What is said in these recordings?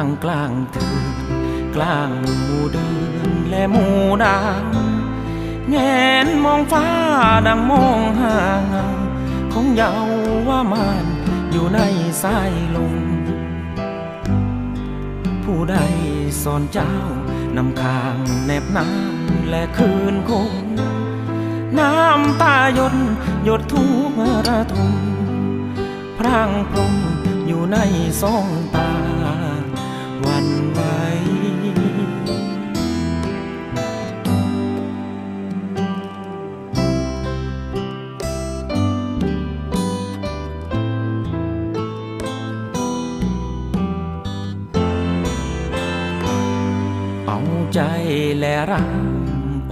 างกลางเถืนกลางหมู่เดือนและหมู่ดาวแงนมองฟ้าดังมองหาเงาของเยาว่ามานอยู่ในสายลมผู้ใดสอนเจ้านำคางแนบน้ำและคืนคงน้ำตาหยดหยดทุกระทมพร่างพรมอยู่ในสองตา ใจและรัง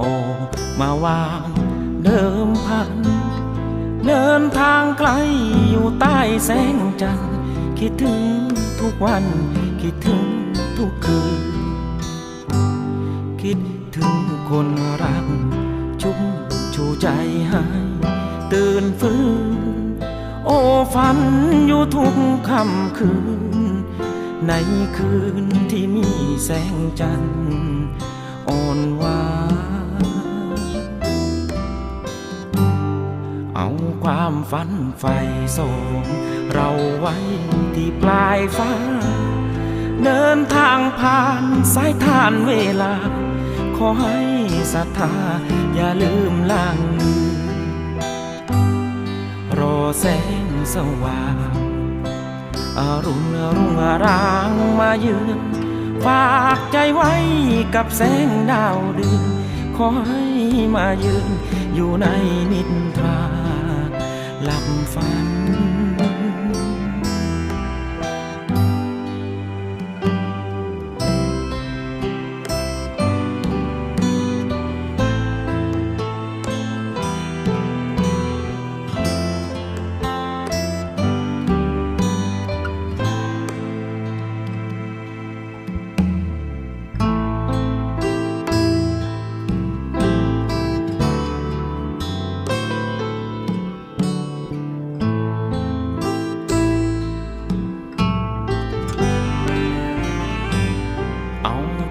ออมาวางเดิมพัน เดินทางไกลอยู่ใต้แสงจันทร์คิดถึงทุกวันคิดถึงทุกคืน คิดถึงคนรัก ชุ่มชูใจให้ตื่นฟื้น โอ้ฝันอยู่ทุกค่ำคืน ในคืนที่มีแสงจันทร์อ่อนหวานเอาความฝันไฟส่งเราไว้ที่ปลายฟ้า เดินทางผ่านสายทานเวลา ขอให้ศรัทธาอย่าลืมล่างมือรอแสงสว่าง อรุณรุ่งรางมาเยือนฝากใจไว้กับแสงดาวเดือนขอให้มาเยือนอยู่ในนิทราหลับฝัน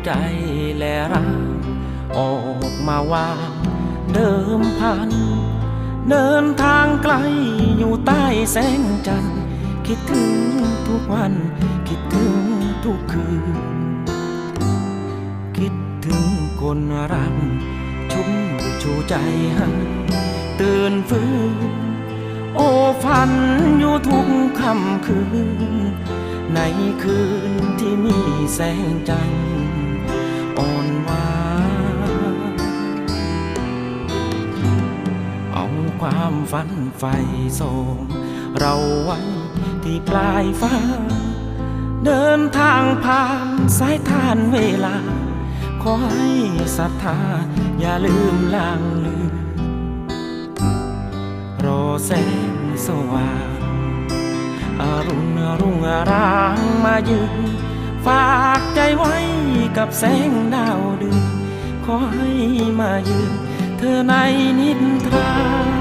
ใจและรัก ออกมาวางเดิมพัน เดินทางไกลอยู่ใต้แสงจันทร์คิดถึงทุกวัน คิดถึงทุกคืน คิดถึงคนรักชุ่มชูใจให้ตื่นฟื้นโอ้ฝันอยู่ทุกค่ำคืน ในคืนที่มีแสงจันทร์ อ่อนหวานเอาความฝันไฟส่งเราไว้ที่ปลายฟ้า เดินทางผ่านสายทานเวลา ขอให้ศรัทธาอย่าลืมลางลืมรอแสงสว่างอารุณรุ่งอรางมายืนฝากใจไว้ กับแสงดาวเดือนขอให้มายืนเธอในนิทรา